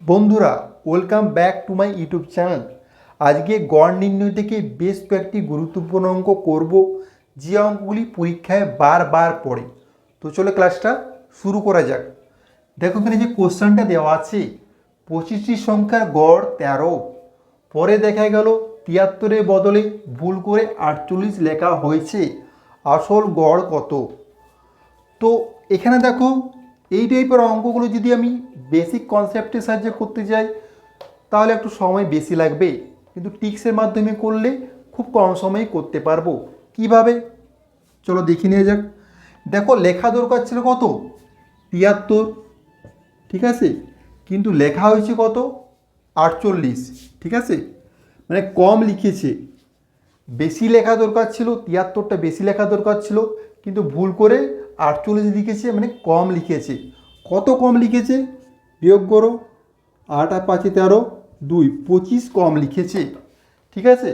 বন্ধুরা welcome back to my YouTube channel আজকে গড় নির্ণয় থেকে বেশ কয়েকটি গুরুত্বপূর্ণ অঙ্ক করব, যে অঙ্কগুলি পরীক্ষায় বারবার পড়ে। তো চলো ক্লাসটা শুরু করা যাক। দেখো এখানে যে কোশ্চেনটা দেওয়া আছে, পঁচিশটি সংখ্যার গড় তেরো। পরে দেখা গেল তিয়াত্তরের বদলে ভুল করে আটচল্লিশ লেখা হয়েছে, আসল গড় কত? তো এখানে দেখো এই টাইপের অঙ্কগুলো যদি আমি বেসিক কনসেপ্টের সাহায্যে করতে যাই, তাহলে একটু সময় বেশি লাগবে। কিন্তু টিক্সের মাধ্যমে করলে খুব কম সময়ে করতে পারব। কীভাবে? চলো দেখি নিয়ে যাক। দেখো, লেখা দরকার ছিল কত? তিয়াত্তর। ঠিক আছে? কিন্তু লেখা হয়েছে কত? আটচল্লিশ। ঠিক আছে? মানে কম লিখেছে। বেশি লেখা দরকার ছিল, তিয়াত্তরটা বেশি লেখা দরকার ছিল। কিন্তু ভুল করে আটচল্লিশ লিখেছে মানে কম লিখেছে। কত কম লিখেছে? বিয়োগ করো, আট আর পাঁচে তেরো, দুই, পঁচিশ কম লিখেছে। ঠিক আছে?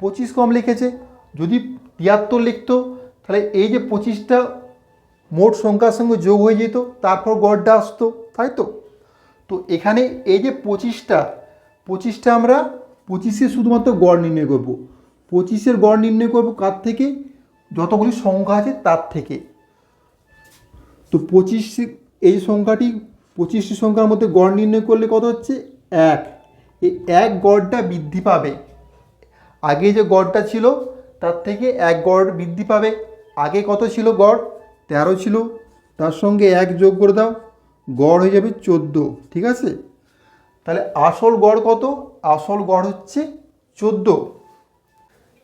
পঁচিশ কম লিখেছে। যদি তিয়াত্তর লিখতো, তাহলে এই যে পঁচিশটা মোট সংখ্যার সঙ্গে যোগ হয়ে যেত, তারপর গড়টা আসতো, তাই তো? তো এখানে এই যে পঁচিশটা পঁচিশটা আমরা পঁচিশে শুধুমাত্র গড় নির্ণয় করব। পঁচিশের গড় নির্ণয় করব কার থেকে? যতগুলি সংখ্যা আছে তার থেকে। তো পঁচিশ এই সংখ্যাটি পঁচিশটি সংখ্যার মধ্যে গড় নির্ণয় করলে কত হচ্ছে? এক। এই এক গড়টা বৃদ্ধি পাবে। আগে যে গড়টা ছিল, তার থেকে এক গড় বৃদ্ধি পাবে। আগে কত ছিল গড়? তেরো ছিল। তার সঙ্গে এক যোগ করে দাও, গড় হয়ে যাবে চোদ্দ। ঠিক আছে? তাহলে আসল গড় কত? আসল গড় হচ্ছে চোদ্দ।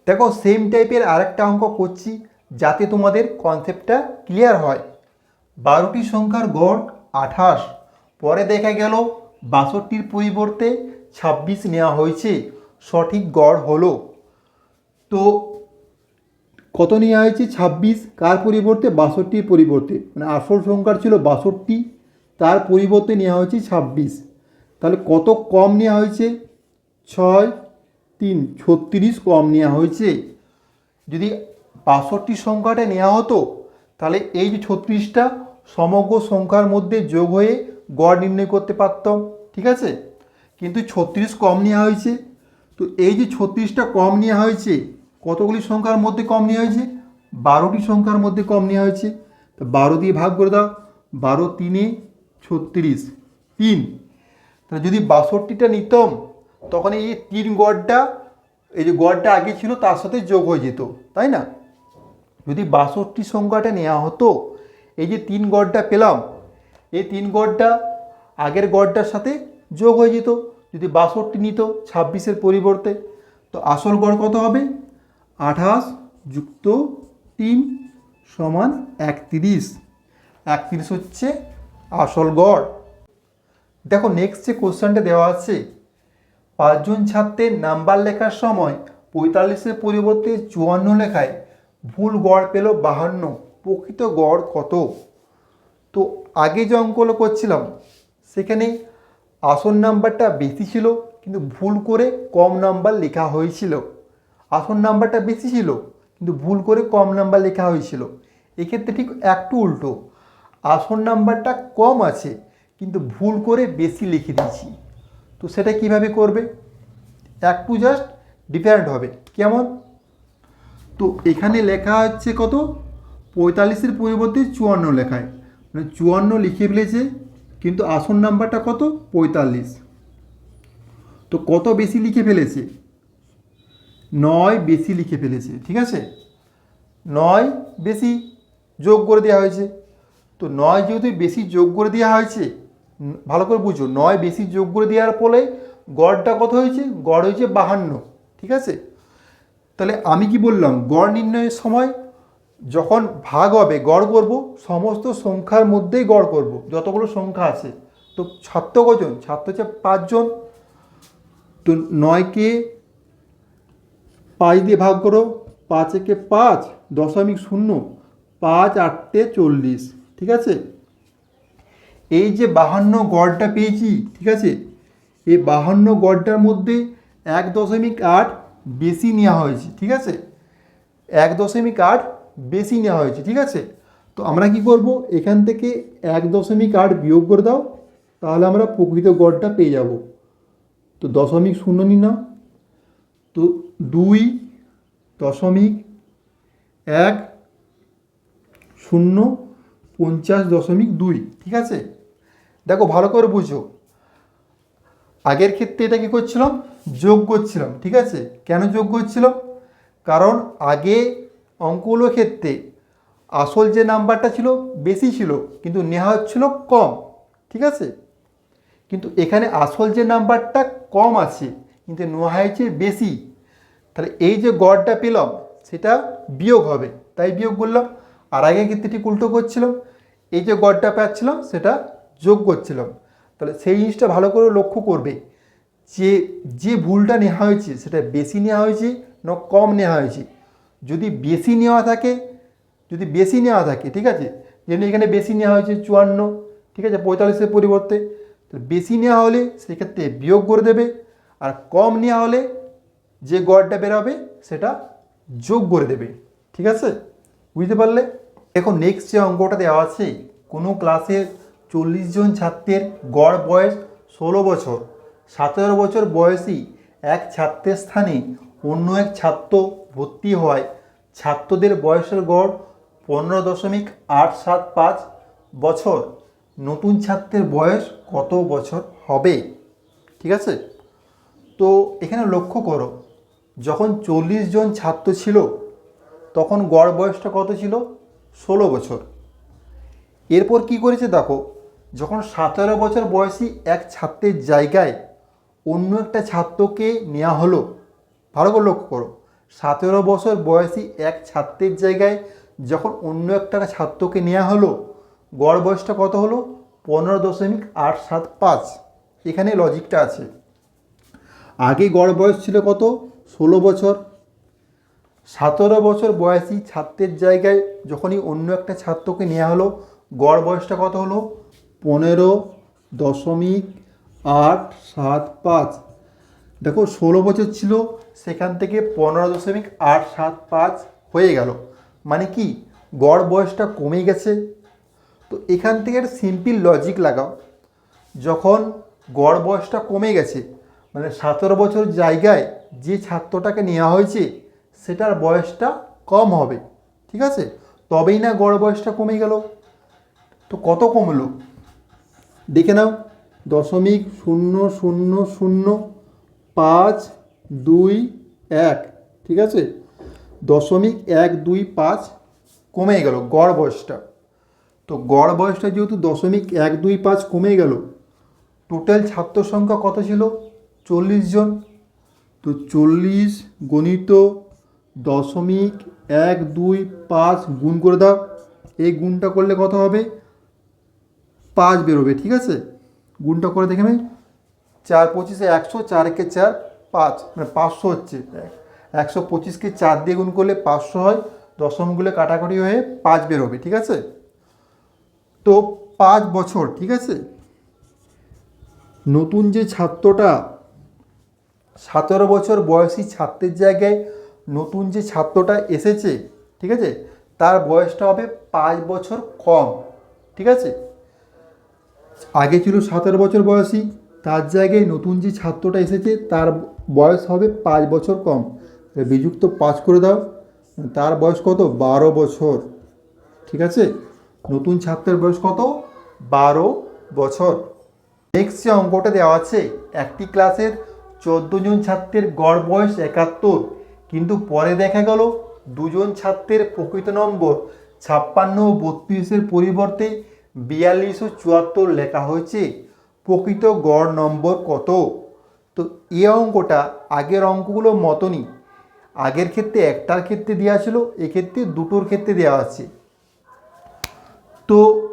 দেখো সেম টাইপের আরেকটা অঙ্ক করছি, যাতে তোমাদের কনসেপ্টটা ক্লিয়ার হয়। বারোটি সংখ্যার গড় আঠাশ। পরে দেখা গেল বাষট্টির পরিবর্তে ছাব্বিশ নেওয়া হয়েছে। সঠিক গড় হলো। তো কত নেওয়া হয়েছে ছাব্বিশ? কার পরিবর্তে? বাষট্টির পরিবর্তে। মানে আসল সংখ্যার ছিল বাষট্টি, তার পরিবর্তে নেওয়া হয়েছে ছাব্বিশ। তাহলে কত কম নেওয়া হয়েছে? ছয়, তিন, ছত্রিশ কম নেওয়া হয়েছে। যদি বাষট্টি সংখ্যাটা নেওয়া হতো তাহলে এই যে ছত্রিশটা সমগ্র সংখ্যার মধ্যে যোগ হয়ে গড় নির্ণয় করতে পারতাম, ঠিক আছে? কিন্তু ছত্রিশ কম নেওয়া হয়েছে। তো এই যে ছত্রিশটা কম নেওয়া হয়েছে, কতগুলি সংখ্যার মধ্যে কম নেওয়া হয়েছে? বারোটি সংখ্যার মধ্যে কম নেওয়া হয়েছে। তো বারো দিয়ে ভাগ করে দাও, বারো তিনে ছত্রিশ, তিন। তাহলে যদি বাষট্টিটা নিতাম, তখন এই তিন গড়টা, এই যে গড়টা আগে ছিল, তার সাথে যোগ হয়ে যেত, তাই না? যদি বাষট্টি সংখ্যাটা নেওয়া হতো, এই যে তিন গড়টা পেলাম, এই তিন গড়টা আগের গড়টার সাথে যোগ হয়ে যেত। যদি বাষট্টি নিত ছাব্বিশের পরিবর্তে, তো আসল গড় কত হবে? আঠাশ যুক্ত তিন সমান একত্রিশ। একত্রিশ হচ্ছে আসল গড়। দেখো নেক্সট যে কোশ্চেনটা দেওয়া আছে, পাঁচজন ছাত্রের নাম্বার লেখার সময় পঁয়তাল্লিশের পরিবর্তে চুয়ান্ন লেখায় ভুল গড় পেল বাহান্ন, প্রকৃত গড় কত? তো আগে যে অঙ্কগুলো করছিলাম, সেখানে আসন নাম্বারটা বেশি ছিল, কিন্তু ভুল করে কম নাম্বার লেখা হয়েছিল। আসন নাম্বারটা বেশি ছিল, কিন্তু ভুল করে কম নাম্বার লেখা হয়েছিল। এক্ষেত্রে ঠিক একটু উল্টো। আসন নাম্বারটা কম আছে, কিন্তু ভুল করে বেশি লিখে দিয়েছি। তো সেটা কীভাবে করবে? একটু জাস্ট ডিফারেন্ট হবে। কেমন? তো এখানে লেখা হচ্ছে কত? পঁয়তাল্লিশের পরিবর্তে চুয়ান্ন লেখায়। মানে চুয়ান্ন লিখে ফেলেছে, কিন্তু আসল নাম্বারটা কত? পঁয়তাল্লিশ। তো কত বেশি লিখে ফেলেছে? নয় বেশি লিখে ফেলেছে, ঠিক আছে? নয় বেশি যোগ করে দেওয়া হয়েছে। তো নয় যেহেতু বেশি যোগ করে দেওয়া হয়েছে ভালো করে বুঝো, নয় বেশি যোগ করে দেওয়ার ফলে গড়টা কত হয়েছে? গড় হয়েছে বাহান্ন, ঠিক আছে? তাহলে আমি কি বললাম? গড় নির্ণয়ের সময় যখন ভাগ হবে, গড় করব, সমস্ত সংখ্যার মধ্যেই গড় করব, যতগুলো সংখ্যা আছে। তো ছাত্র কজন? ছাত্র হচ্ছে পাঁচজন। তো নয়কে পাঁচ দিয়ে ভাগ করো পাঁচ একে পাঁচ, দশমিক শূন্য, পাঁচ আটটে চল্লিশ, ঠিক আছে? এই যে বাহান্ন গড়টা পেয়েছি, ঠিক আছে? এই বাহান্ন গড়টার মধ্যে এক দশমিক আট বেশি নেওয়া হয়েছে, ঠিক আছে? এক দশমিক আট বেশি নেওয়া হয়েছে, ঠিক আছে? তো আমরা কি করব? এখান থেকে এক দশমিক আট বিয়োগ করে দাও, তাহলে আমরা প্রকৃত গড়টা পেয়ে যাব। তো দশমিক শূন্য নিলাম তো দুই দশমিক এক শূন্য পঞ্চাশ দশমিক দুই, ঠিক আছে? দেখো ভালো করে বুঝো। আগের ক্ষেত্রে এটা কী করছিলাম? যোগ করছিলাম ঠিক আছে? কেন যোগ করছিলাম কারণ আগে অঙ্কগুলোর ক্ষেত্রে আসল যে নাম্বারটা ছিল বেশি ছিল, কিন্তু নেওয়া হচ্ছিল কম, ঠিক আছে? কিন্তু এখানে আসল যে নাম্বারটা কম আছে, কিন্তু নেওয়া হয়েছে বেশি, তাহলে এই যে গড়টা পেলাম, সেটা বিয়োগ হবে, তাই বিয়োগ করলাম। আর আগে ক্ষেত্রে ঠিক উল্টো করছিলাম, এই যে গড়টা পাচ্ছিলাম, সেটা যোগ করছিলাম। তাহলে সেই জিনিসটা ভালো করে লক্ষ্য করবে যে যে ভুলটা নেওয়া হয়েছে, সেটা বেশি নেওয়া হয়েছে না কম নেওয়া হয়েছে। যদি বেশি নেওয়া থাকে, যদি বেশি নেওয়া থাকে, ঠিক আছে? যেমনি এখানে বেশি নেওয়া হয়েছে চুয়ান্ন, ঠিক আছে? পঁয়তাল্লিশের পরিবর্তে। বেশি নেওয়া হলে সেক্ষেত্রে বিয়োগ করে দেবে। আর কম নেওয়া হলে যে গড়টা বেরোবে, সেটা যোগ করে দেবে। ঠিক আছে? বুঝতে পারলে? এখন নেক্সট যে অঙ্কটা দেওয়া আছে, কোনো ক্লাসের চল্লিশ জন ছাত্রের গড় বয়স ষোলো বছর। সতেরো বছর বয়সী এক ছাত্রের স্থানে অন্য এক ছাত্র ভর্তি হওয়ায় ছাত্রদের বয়সের গড় পনেরো দশমিক আট সাত পাঁচ বছর। নতুন ছাত্রের বয়স কত বছর হবে? ঠিক আছে? তো এখানে লক্ষ্য করো, যখন চল্লিশ জন ছাত্র ছিল, তখন গড় বয়সটা কত ছিল? ষোলো বছর। এরপর কি করেছে দেখো যখন সতেরো বছর বয়সী এক ছাত্রের জায়গায় অন্য একটা ছাত্রকে নেওয়া হলো, ভালো করে লক্ষ্য করো, সতেরো বছর বয়সী এক ছাত্রের জায়গায় যখন অন্য একটা ছাত্রকে নেওয়া হলো, গড় বয়সটা কত হলো? পনেরো দশমিক আট সাত পাঁচ। এখানে লজিকটা আছে। আগে গড় বয়স ছিল কত? ষোলো বছর। সতেরো বছর বয়সী ছাত্রের জায়গায় যখনই অন্য একটা ছাত্রকে নেওয়া হলো, গড় বয়সটা কত হলো? পনেরো দশমিক আট সাত পাঁচ। দেখো, ষোলো বছর ছিল, সেখান থেকে পনেরো দশমিক আট সাত পাঁচ হয়ে গেল। মানে কি? গড় বয়সটা কমে গেছে। তো এখান থেকে সিম্পল লজিক লাগাও। যখন গড় বয়সটা কমে গেছে মানে সতেরো বছর জায়গায় যে ছাত্রটাকে নেওয়া হয়েছে, সেটার বয়সটা কম হবে। ঠিক আছে? তবেই না গড় বয়সটা কমে গেল। তো কত কমলো? দেখে নাও। দশমিক শূন্য শূন্য শূন্য পাঁচ দুই এক, ঠিক আছে? দশমিক এক দুই পাঁচ কমে গেল গড় বয়সটা। তো গড় বয়সটা যেহেতু দশমিক এক দুই পাঁচ কমে গেল টোটাল ছাত্র সংখ্যা কত ছিল? চল্লিশ জন। তো চল্লিশ গণিত দশমিক এক দুই পাঁচ গুণ করে দাও। এই গুণটা করলে কত হবে? পাঁচ বেরোবে, ঠিক আছে? গুণটা করে দেখে নেই চার পঁচিশে একশো, চারকে চার, পাঁচ মানে পাঁচশো হচ্ছে। একশো পঁচিশকে চার দিয়ে গুণ করলে পাঁচশো হয় দশমগুলো কাটাকাটি হয়ে পাঁচ বেরোবে, ঠিক আছে? তো পাঁচ বছর, ঠিক আছে? নতুন যে ছাত্রটা, সতেরো বছর বয়সী ছাত্রের জায়গায় নতুন যে ছাত্রটা এসেছে, ঠিক আছে? তার বয়সটা হবে পাঁচ বছর কম, ঠিক আছে? আগে ছিল সতেরো বছর বয়সী, তার জায়গায় নতুন যে ছাত্রটা এসেছে, তার বয়স হবে পাঁচ বছর কম। বিযুক্ত পাঁচ করে দাও। তার বয়স কত? বারো বছর। ঠিক আছে? নতুন ছাত্রের বয়স কত? বারো বছর। নেক্সট যে অঙ্কটা দেওয়া আছে, একটি ক্লাসের চোদ্দ জন ছাত্রের গড় বয়স একাত্তর, কিন্তু পরে দেখা গেল দুজন ছাত্রের প্রকৃত নম্বর ছাপ্পান্ন ও বত্রিশের পরিবর্তে বিয়াল্লিশ ও চুয়াত্তর লেখা হয়েছে। প্রকৃত গড় নম্বর কত? তো এ অঙ্কটা আগের অঙ্কগুলোর মতনই। আগের ক্ষেত্রে একটার ক্ষেত্রে দেওয়া ছিল, এক্ষেত্রে দুটোর ক্ষেত্রে দেওয়া আছে। তো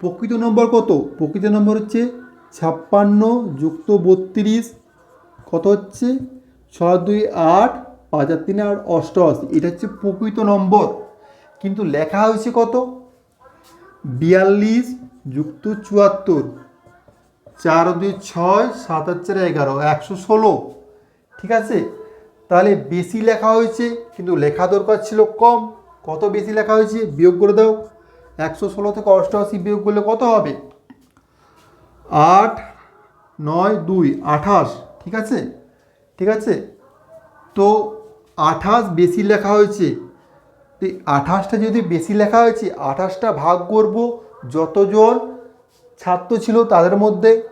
প্রকৃত নম্বর কত? প্রকৃত নম্বর হচ্ছে ছাপ্পান্ন যুক্ত বত্রিশ। কত হচ্ছে? ছয় দুই আট পাঁচ আর তিন আট অষ্টআশি। এটা হচ্ছে প্রকৃত নম্বর। কিন্তু লেখা হয়েছে কত? বিয়াল্লিশ যুক্ত চুয়াত্তর, চার দুই ছয়, সাত আর চার এগারো, একশো ষোলো। ঠিক আছে? তাহলে বেশি লেখা হয়েছে, কিন্তু লেখা দরকার ছিল কম। কত বেশি লেখা হয়েছে? বিয়োগ করে দাও। একশো ষোলো থেকে অষ্টআশি বিয়োগ করলে কত হবে? আট, নয়, দুই, আঠাশ। ঠিক আছে? ঠিক আছে? তো আঠাশ বেশি লেখা হয়েছে। তো আঠাশটা যদি বেশি লেখা হয়েছে, আঠাশটা ভাগ করব যতজন ছাত্র ছিল তাদের মধ্যে।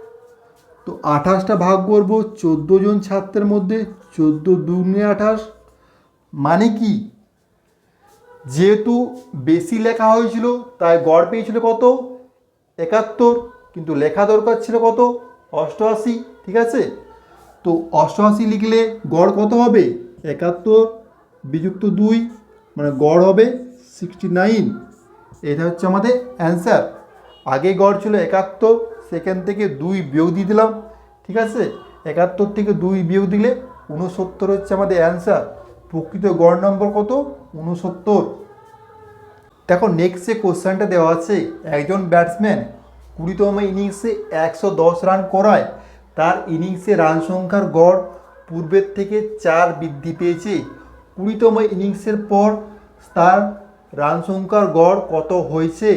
তো আঠাশটা ভাগ করব চোদ্দ জন ছাত্রের মধ্যে, চোদ্দ দুগুণে আঠাশ। মানে কি? যেহেতু বেশি লেখা হয়েছিল, তাই গড় পেয়েছিল কত? একাত্তর। কিন্তু লেখা দরকার ছিল কত? অষ্টআশি, ঠিক আছে? তো অষ্টআশি লিখলে গড় কত হবে? একাত্তর, বিযুক্ত দুই। মানে গড় হবে সিক্সটি নাইন এটা হচ্ছে আমাদের অ্যান্সার আগে গড় ছিল একাত্তর সেখান থেকে দুই বিয়োগ দিয়ে দিলাম, ঠিক আছে? একাত্তর থেকে দুই বিয়োগ দিলে উনসত্তর হচ্ছে আমাদের অ্যান্সার প্রকৃত গড় নম্বর কত? উনসত্তর দেখো নেক্সট যে কোশ্চেনটা দেওয়া আছে, একজন ব্যাটসম্যান কুড়িতম ইনিংসে একশো দশ রান করায়। তার ইনিংসে রান সংখ্যার গড় পূর্বের থেকে চার বৃদ্ধি পেয়েছে। কুড়িতম ইনিংসের পর তার রান সংখ্যার গড় কত হয়েছে?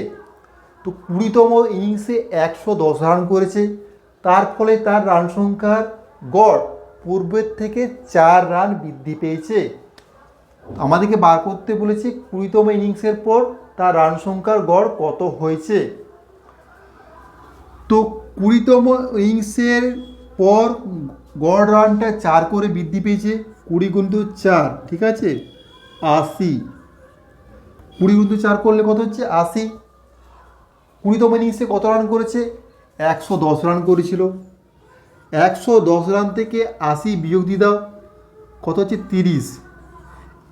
তো কুড়িতম ইনিংসে একশো দশ রান করেছে। তার ফলে তার রান সংখ্যার গড় পূর্বের থেকে চার রান বৃদ্ধি পেয়েছে। আমাদেরকে বার করতে বলেছে কুড়িতম ইনিংসের পর তার রান সংখ্যার গড় কত হয়েছে? তো কুড়িতম ইনিংসের পর গড় রানটা চার করে বৃদ্ধি পেয়েছে। কুড়ি গুণিত চার, ঠিক আছে? আশি। কুড়ি গুণিত চার করলে কত হচ্ছে? আশি। কুড়িতম ইনিংসে কত রান করেছে? একশো দশ রান করেছিল। একশো দশ রান থেকে আশি বিয়োগ দিয়ে দাও, কত হচ্ছে? তিরিশ।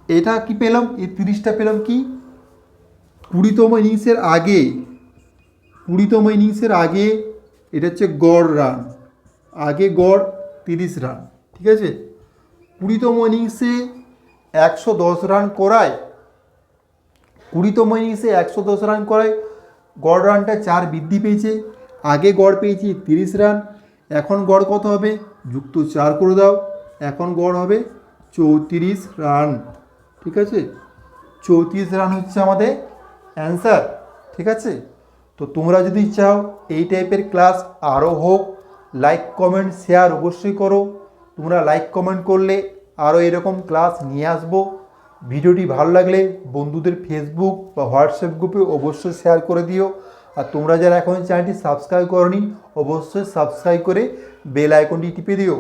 এটা কি পেলাম? এই তিরিশটা পেলাম কি? কুড়িতম ইনিংসের আগে, কুড়িতম ইনিংসের আগে, এটা হচ্ছে গড় রান আগে গড়, তিরিশ রান ঠিক আছে? কুড়িতম ইনিংসে একশো দশ রান করায়। কুড়িতম ইনিংসে একশো দশ রান করায়। গড় রানটা চার বৃদ্ধি পেয়েছে। আগে গড় পেয়েছি তিরিশ রান এখন গড় কত হবে? যুক্ত চার করে দাও। এখন গড় হবে চৌত্রিশ রান ঠিক আছে? চৌত্রিশ রান হচ্ছে আমাদের অ্যান্সার ঠিক আছে? তো তোমরা যদি চাও, এই টাইপের ক্লাস আরও হোক লাইক কমেন্ট শেয়ার অবশ্যই করো। তোমরা লাইক কমেন্ট করলে আরও এরকম ক্লাস নিয়ে আসব। ভিডিওটি ভালো লাগলে বন্ধুদের ফেসবুক বা হোয়াটসঅ্যাপ গ্রুপে অবশ্যই শেয়ার করে দিও। আর তোমরা যারা এখন চ্যানেলটি সাবস্ক্রাইব করনি, অবশ্যই সাবস্ক্রাইব করে বেল আইকনটি টিপে দিও।